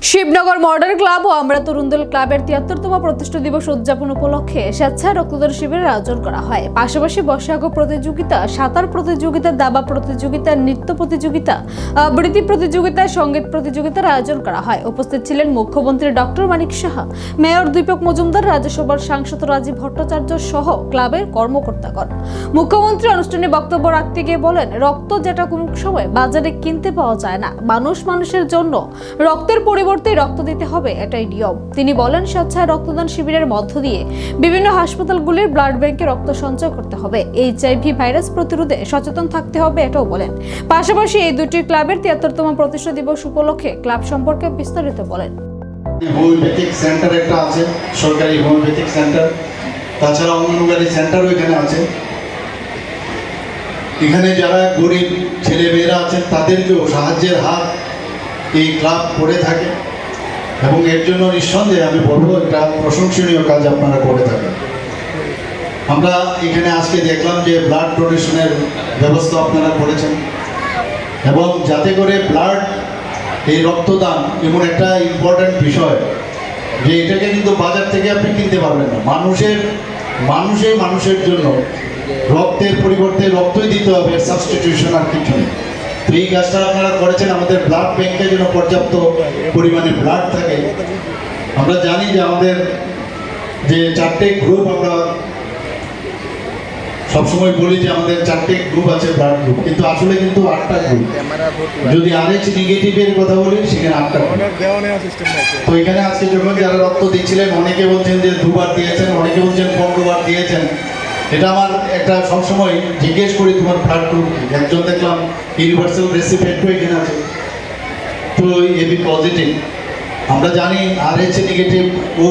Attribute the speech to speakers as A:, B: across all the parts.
A: Shibnagar modern club ও আমরা তরুণদল ক্লাবের তিয়াত্তরতম প্রতিষ্ঠা দিবস উদযাপন উপলক্ষে স্বেচ্ছায় রক্তদান শিবিরের আয়োজন করা হয়। পাশাপাশি বর্ষাগ প্রতিযোগিতা, সাঁতার প্রতিযোগিতা, দাবা প্রতিযোগিতা, নৃত্য প্রতিযোগিতা আবৃত্তি প্রতিযোগিতা, সংগীত প্রতিযোগিতার আয়োজন করা হয়। উপস্থিত ছিলেন মুখ্যমন্ত্রী ডক্টর মানিক সাহা, মেয়র দীপক মজুমদার, রাজ্যসভার সাংসদ রাজীব ভট্টাচার্য সহ ক্লাবের কর্মকর্তাগণ। মুখ্যমন্ত্রী অনুষ্ঠানে বক্তব্য রাখতে গিয়ে বলেন, রক্ত যেটা কোনো সময় বাজারে কিনতে পাওয়া যায় না। মানুষ মানুষের জন্য রক্তের পরিবর্তে রক্ত দিতে হবে এটাই নিয়ম। তিনি বলেন, স্বেচ্ছায় রক্তদান শিবিরের মধ্য দিয়ে বিভিন্ন হাসপাতালগুলির ব্লাড ব্যাংকে রক্ত সঞ্চয় করতে হবে। এইচআইভি ভাইরাস প্রতিরোধে সচেতন থাকতে হবে এটাও বলেন। পাশাপাশি এই দুটি ক্লাবের তিয়াত্তরতম প্রতিষ্ঠা দিবস উপলক্ষে ক্লাব সম্পর্কে বিস্তারিত বলেন।
B: হোমিওপ্যাথিক সেন্টার একটা আছে, সরকারি হোমিওপ্যাথিক সেন্টার তাছাড়া অঙ্গনবাড়ি সেন্টারও এখানে আছে। এখানে যারা গরিব ছেলে মেয়েরা আছেন তাদেরকেও সাহায্যের হাত এই ক্লাব করে থাকে। এবং এর জন্য নিঃসন্দেহে আমি বলব একটা প্রশংসনীয় কাজ আপনারা করে থাকেন। আমরা এখানে আজকে দেখলাম যে ব্লাড ডোনেশনের ব্যবস্থা আপনারা করেছেন। এবং যাতে করে ব্লাড এই রক্তদান এমন একটা ইম্পর্ট্যান্ট বিষয় যে এটাকে কিন্তু বাজার থেকে আপনি কিনতে পারবেন না। মানুষের, মানুষে মানুষের জন্য রক্তের পরিবর্তে রক্তই দিতে হবে সাবস্টিটিউশন আর কিছু নেই। এই কাজটা আপনারা করেছেন, আমাদের ব্লাড ব্যাংকে যেন পর্যাপ্ত পরিমাণে ব্লাড থাকে। আমরা জানি যে আমাদের যে চারটে গ্রুপ আমরা সবসময় বলি যে আমাদের চারটে গ্রুপ আছে ব্লাড গ্রুপ কিন্তু আসলে কিন্তু আটটা গ্রুপ যদি আরএইচ নেগেটিভের কথা বলি, সেখানে আটটা তো এখানে আজকে যখন যারা রক্ত দিচ্ছিলেন, অনেকে বলছেন যে দুবার দিয়েছেন, অনেকে বলছেন পনেরো বার দিয়েছেন। এটা আমার একটা সবসময় জিজ্ঞেস করি তোমার ব্লাড গ্রুপ? একজন দেখলাম ইউনিভার্সাল রেসিপেন্টও এখানে আছে। তো এবি পজিটিভ আমরা জানি R H negative O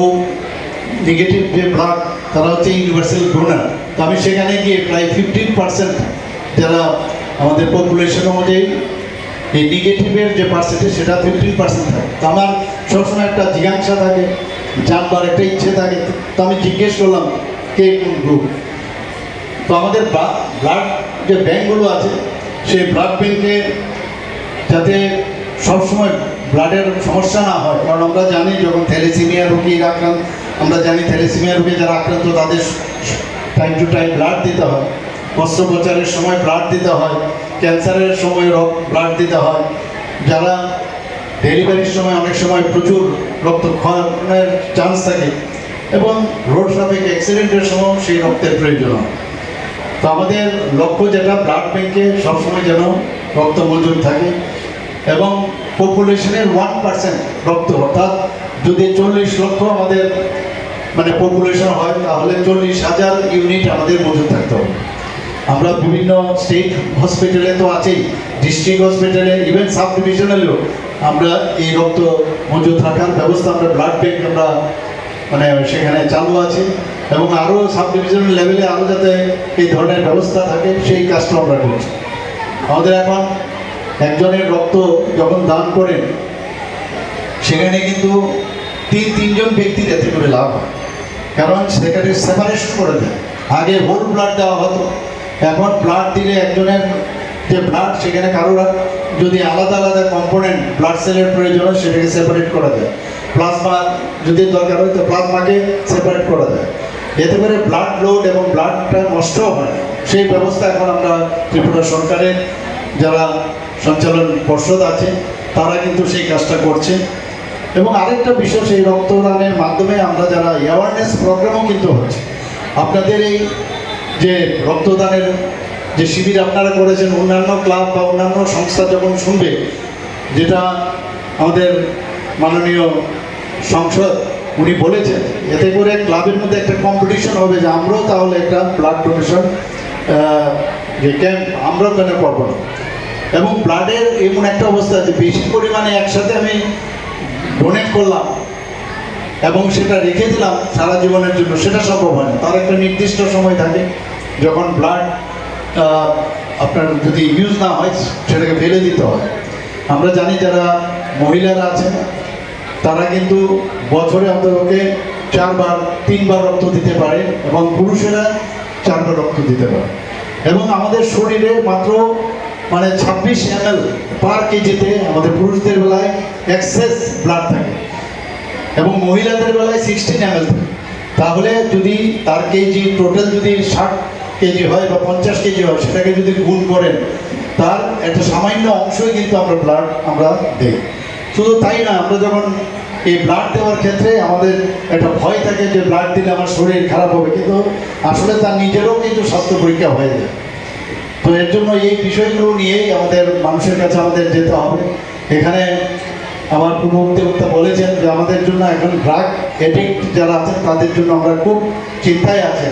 B: negative যে ব্লাড তারা হচ্ছে ইউনিভার্সাল ডোনার তো আমি সেখানে গিয়ে প্রায় ফিফটিন পার্সেন্ট যারা আমাদের পপুলেশন অনুযায়ী এই নেগেটিভের যে পার্সেন্টেজ সেটা ফিফটিন পার্সেন্ট থাকে তো আমার সবসময় একটা জিজ্ঞাসা থাকে, জানবার একটা ইচ্ছে থাকে। তো আমি জিজ্ঞেস করলাম, কে কোন গ্রুপ তো আমাদের ব্লাড যে ব্যাঙ্কগুলো আছে, সেই ব্লাড ব্যাঙ্কে যাতে সবসময় ব্লাডের সমস্যা না হয়, কারণ আমরা জানি যখন থ্যালেসিমিয়া রোগীর আক্রান্ত, আমরা জানি থ্যালেসিমিয়া রোগী যারা আক্রান্ত, তাদের টাইম টু টাইম ব্লাড দিতে হয়। অস্ত্রোপচারের সময় ব্লাড দিতে হয়, ক্যান্সারের সময় রক্ত, ব্লাড দিতে হয়। যারা ডেলিভারির সময় অনেক সময় প্রচুর রক্তক্ষরণের চান্স থাকে, এবং রোড ট্রাফিক অ্যাক্সিডেন্টের সময় সেই রক্তের প্রয়োজন হয়। তো আমাদের লক্ষ্য যেটা ব্লাড ব্যাংকে সবসময় যেন রক্ত মজুদ থাকে এবং পপুলেশনের ওয়ান পার্সেন্ট রক্ত, অর্থাৎ যদি চল্লিশ লক্ষ আমাদের মানে পপুলেশন হয়, তাহলে চল্লিশ হাজার ইউনিট আমাদের মজুদ থাকতে হবে। আমরা বিভিন্ন স্টেট হসপিটালে তো আছেই ডিস্ট্রিক্ট হসপিটালে ইভেন সাব ডিভিশনালেও আমরা এই রক্ত মজুদ রাখার ব্যবস্থা, আমরা ব্লাড ব্যাংক আমরা মানে সেখানে চালু আছে। এবং আরও সাব ডিভিশনাল লেভেলে আরও যাতে এই ধরনের ব্যবস্থা থাকে, সেই কাজটা আমরা করছি। আমাদের এখন একজনের রক্ত যখন দান করেন, সেখানে কিন্তু তিন, তিনজন ব্যক্তির এতে করে লাভ হয়। কারণ সেখানে সেপারেশন করে দেয়। আগে হোল ব্লাড দেওয়া হতো। এখন ব্লাড দিলে একজনের যে ব্লাড সেখানে কারোর যদি আলাদা আলাদা কম্পোনেন্ট ব্লাড সেলের প্রয়োজন হয়, সেটাকে সেপারেট করা যায় প্লাজমা যদি দরকার হয়, তো প্লাজমাকে সেপারেট করা যায় এতে করে ব্লাড লোড এবং ব্লাডটা নষ্ট হয়। সেই ব্যবস্থা এখন আমরা ত্রিপুরা সরকারের যারা সঞ্চালন পর্ষদ আছে, তারা কিন্তু সেই কাজটা করছে। এবং আরেকটা বিষয়, সেই রক্তদানের মাধ্যমে আমরা যারা অ্যাওয়ারনেস প্রোগ্রামও কিন্তু হচ্ছে। আপনাদের এই যে রক্তদানের যে শিবির আপনারা করেছেন, অন্যান্য ক্লাব বা অন্যান্য সংস্থা যখন শুনবে, যেটা আমাদের মাননীয় সংসদ উনি বলেছেন, এতে করে ক্লাবের মধ্যে একটা কম্পিটিশন হবে যে আমরাও তাহলে একটা ব্লাড ডোনেশন যে ক্যাম্প আমরাও কেন করব না? এবং ব্লাডের এমন একটা অবস্থা আছে বেশি পরিমাণে একসাথে আমি ডোনেট করলাম এবং সেটা রেখে দিলাম সারা জীবনের জন্য, সেটা সম্ভব হয় না। তার একটা নির্দিষ্ট সময় থাকে যখন ব্লাড আপনার যদি ইউজ না হয়, সেটাকে ফেলে দিতে হয়। আমরা জানি যারা মহিলারা আছেন তারা কিন্তু বছরে অন্ততকে চারবার, তিনবার রক্ত দিতে পারে এবং পুরুষেরা চারবার রক্ত দিতে পারে। এবং আমাদের শরীরে মাত্র মানে ছাব্বিশ এম এল পার কেজিতে আমাদের পুরুষদের বেলায় এক্সেস ব্লাড থাকে এবং মহিলাদের বেলায় সিক্সটিন এম থাকে। তাহলে যদি তার কেজি, টোটাল যদি ষাট কেজি হয় বা পঞ্চাশ কেজি হয়, সেটাকে যদি গুণ করেন, তার একটা সামান্য অংশই কিন্তু আমরা ব্লাড আমরা দিই। শুধু তাই না, আমরা যখন এই ব্লাড দেওয়ার ক্ষেত্রে আমাদের একটা ভয় থাকে যে ব্লাড দিলে আমার শরীর খারাপ হবে, কিন্তু আসলে তার নিজেরও কিন্তু স্বাস্থ্য পরীক্ষা হয়ে যায়। তো এর জন্য এই বিষয়গুলো নিয়েই আমাদের মানুষের কাছে আমাদের যেতে হবে। এখানে আমার পূর্ববর্তী বলেছেন যে আমাদের জন্য এখন ড্রাগ এডিক্ট যারা আছেন, তাদের জন্য আমরা খুব চিন্তায় আছি।